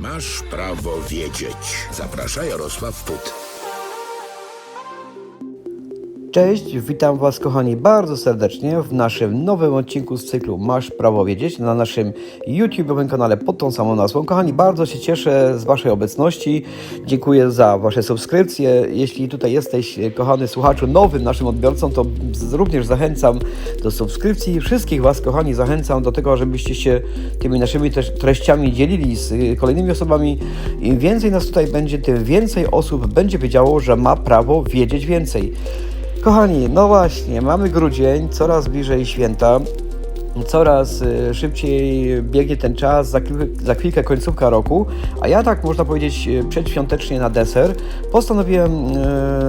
Masz prawo wiedzieć. Zaprasza Jarosław Put. Cześć, witam Was kochani bardzo serdecznie w naszym nowym odcinku z cyklu Masz Prawo Wiedzieć na naszym YouTube'owym kanale pod tą samą nazwą. Kochani, bardzo się cieszę z Waszej obecności. Dziękuję za Wasze subskrypcje. Jeśli tutaj jesteś, kochany słuchaczu, nowym naszym odbiorcą, to również zachęcam do subskrypcji. Wszystkich Was, kochani, zachęcam do tego, żebyście się tymi naszymi treściami dzielili z y, kolejnymi osobami. Im więcej nas tutaj będzie, tym więcej osób będzie wiedziało, że ma prawo wiedzieć więcej. Kochani, no właśnie, mamy grudzień, coraz bliżej święta, coraz y, szybciej biegnie ten czas, za, za chwilkę końcówka roku, a ja tak można powiedzieć y, przedświątecznie na deser postanowiłem,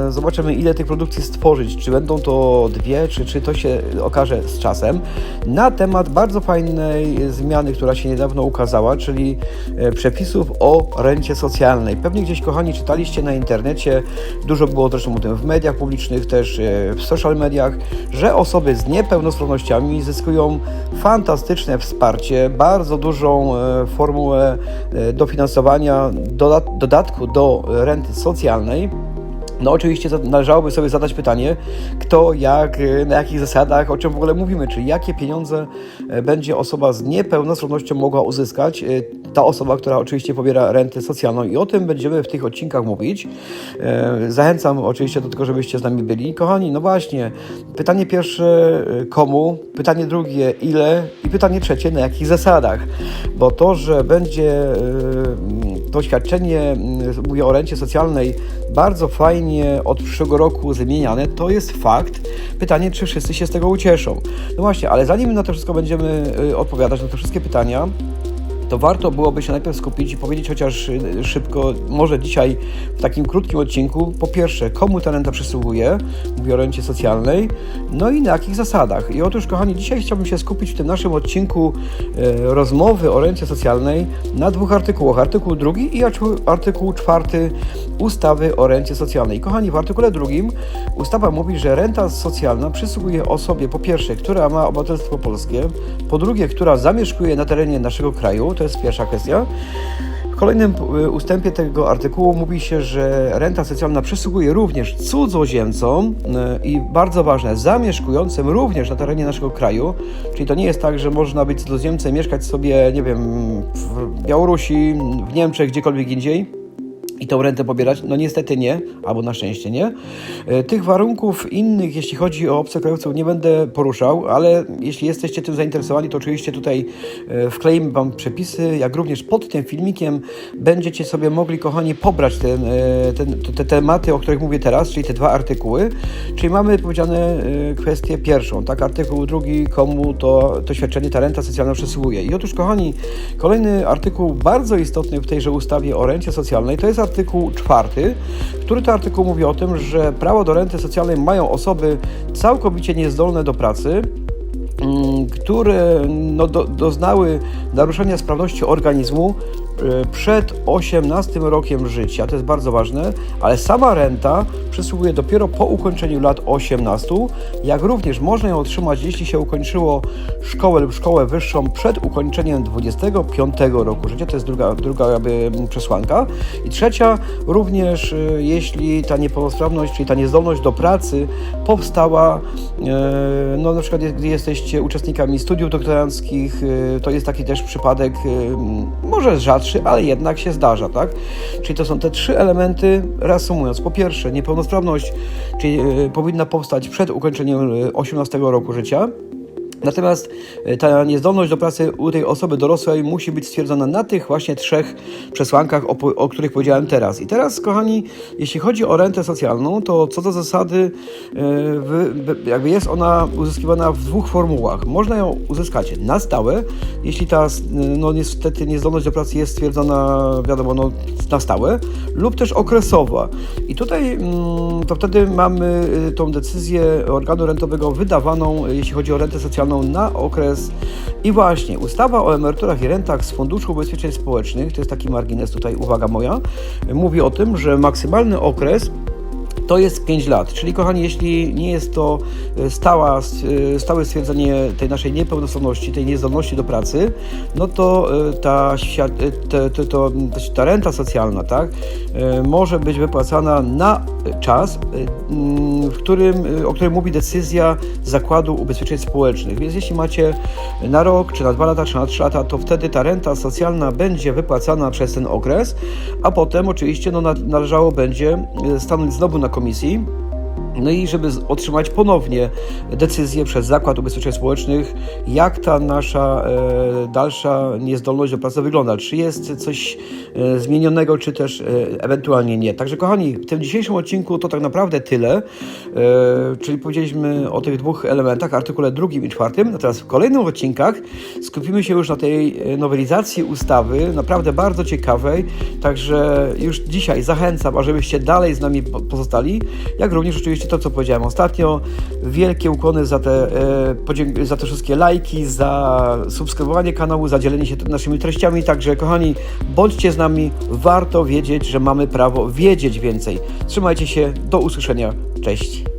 y, zobaczymy ile tych produkcji stworzyć, czy będą to dwie, czy, czy to się okaże z czasem, na temat bardzo fajnej zmiany, która się niedawno ukazała, czyli przepisów o rencie socjalnej. Pewnie gdzieś, kochani, czytaliście na internecie, dużo było zresztą o tym w mediach publicznych, też e, w social mediach, że osoby z niepełnosprawnościami zyskują fantastyczne wsparcie, bardzo dużą e, formułę e, dofinansowania, dodat- dodatku do renty socjalnej. No oczywiście należałoby sobie zadać pytanie, kto, jak, y, na jakich zasadach, o czym w ogóle mówimy, czyli jakie pieniądze e, będzie osoba z niepełnosprawnością mogła uzyskać, y, ta osoba, która oczywiście pobiera rentę socjalną i o tym będziemy w tych odcinkach mówić. E, Zachęcam oczywiście do tego, żebyście z nami byli. Kochani, no właśnie, pytanie pierwsze komu, pytanie drugie ile i pytanie trzecie na jakich zasadach, bo to, że będzie y, to świadczenie, y, mówię o rencie socjalnej, bardzo fajnie od przyszłego roku zmieniane, to jest fakt. Pytanie, czy wszyscy się z tego ucieszą. No właśnie, ale zanim na to wszystko będziemy y, odpowiadać, na te wszystkie pytania, to warto byłoby się najpierw skupić i powiedzieć chociaż y, szybko, może dzisiaj w takim krótkim odcinku, po pierwsze, komu ta renta przysługuje, o rencie socjalnej, no i na jakich zasadach. I otóż, kochani, dzisiaj chciałbym się skupić w tym naszym odcinku e, rozmowy o rencie socjalnej na dwóch artykułach. Artykuł drugi i artykuł- artykuł czwarty ustawy o rencie socjalnej. Kochani, w artykule drugim ustawa mówi, że renta socjalna przysługuje osobie, po pierwsze, która ma obywatelstwo polskie, po drugie, która zamieszkuje na terenie naszego kraju, to jest pierwsza kwestia. W kolejnym y, ustępie tego artykułu mówi się, że renta socjalna przysługuje również cudzoziemcom y, i bardzo ważne, zamieszkującym również na terenie naszego kraju. Czyli to nie jest tak, że można być cudzoziemcem, mieszkać sobie, nie wiem, w Białorusi, w Niemczech, gdziekolwiek indziej i tą rentę pobierać? No niestety nie, albo na szczęście nie. E, Tych warunków innych, jeśli chodzi o obcokrajowców, nie będę poruszał, ale jeśli jesteście tym zainteresowani, to oczywiście tutaj e, wkleimy Wam przepisy, jak również pod tym filmikiem będziecie sobie mogli, kochani, pobrać ten, e, ten, te, te tematy, o których mówię teraz, czyli te dwa artykuły. Czyli mamy powiedziane kwestię pierwszą, tak, artykuł drugi, komu to, to świadczenie, ta renta socjalna przysługuje. I otóż, kochani, kolejny artykuł bardzo istotny w tejże ustawie o rencie socjalnej to jest artykuł czwarty, który to artykuł mówi o tym, że prawo do renty socjalnej mają osoby całkowicie niezdolne do pracy, mm, które no, do, doznały naruszenia sprawności organizmu przed 18 rokiem życia, to jest bardzo ważne, ale sama renta przysługuje dopiero po ukończeniu lat 18, jak również można ją otrzymać, jeśli się ukończyło szkołę lub szkołę wyższą przed ukończeniem 25 roku życia, to jest druga, druga jakby przesłanka. I trzecia, również e, jeśli ta niepełnosprawność, czyli ta niezdolność do pracy powstała, e, no na przykład gdy jesteście uczestnikami studiów doktoranckich, to jest taki też przypadek, może rzadszy, ale jednak się zdarza, tak? Czyli to są te trzy elementy, reasumując. Po pierwsze, niepełnosprawność, czyli e, powinna powstać przed ukończeniem e, 18 roku życia. Natomiast e, ta niezdolność do pracy u tej osoby dorosłej musi być stwierdzona na tych właśnie trzech przesłankach, o, o których powiedziałem teraz. I teraz, kochani, jeśli chodzi o rentę socjalną, to co do zasady, e, jakby jest ona uzyskiwana w dwóch formułach. Można ją uzyskać na stałe, jeśli ta, no niestety, niezdolność do pracy jest stwierdzona, wiadomo, no, na stałe, lub też okresowa. I tutaj mm, to wtedy mamy y, tą decyzję organu rentowego wydawaną, jeśli chodzi o rentę socjalną na okres. I właśnie ustawa o emeryturach i rentach z Funduszu Ubezpieczeń Społecznych, to jest taki margines tutaj, uwaga moja, mówi o tym, że maksymalny okres to jest 5 lat. Czyli kochani, jeśli nie jest to e, stała, e, stałe stwierdzenie tej naszej niepełnosprawności, tej niezdolności do pracy, no to e, ta, te, to, ta renta socjalna, tak, może być wypłacana na czas, mm, w którym, o którym mówi decyzja Zakładu Ubezpieczeń Społecznych. Więc jeśli macie na rok, czy na dwa lata, czy na trzy lata, to wtedy ta renta socjalna będzie wypłacana przez ten okres, a potem oczywiście no, na- należało będzie stanąć znowu na commissie No i żeby otrzymać ponownie decyzję przez Zakład Ubezpieczeń Społecznych, jak ta nasza e, dalsza niezdolność do pracy wygląda. Czy jest coś e, zmienionego, czy też e, ewentualnie nie. Także kochani, w tym dzisiejszym odcinku to tak naprawdę tyle. Czyli powiedzieliśmy o tych dwóch elementach, artykule drugim i czwartym. Natomiast w kolejnych odcinkach skupimy się już na tej nowelizacji ustawy, naprawdę bardzo ciekawej. Także już dzisiaj zachęcam, ażebyście dalej z nami po- pozostali, jak również oczywiście to, co powiedziałem ostatnio. Wielkie ukłony za te, e, za te wszystkie lajki, za subskrybowanie kanału, za dzielenie się naszymi treściami. Także kochani, bądźcie z nami. Warto wiedzieć, że mamy prawo wiedzieć więcej. Trzymajcie się. Do usłyszenia. Cześć.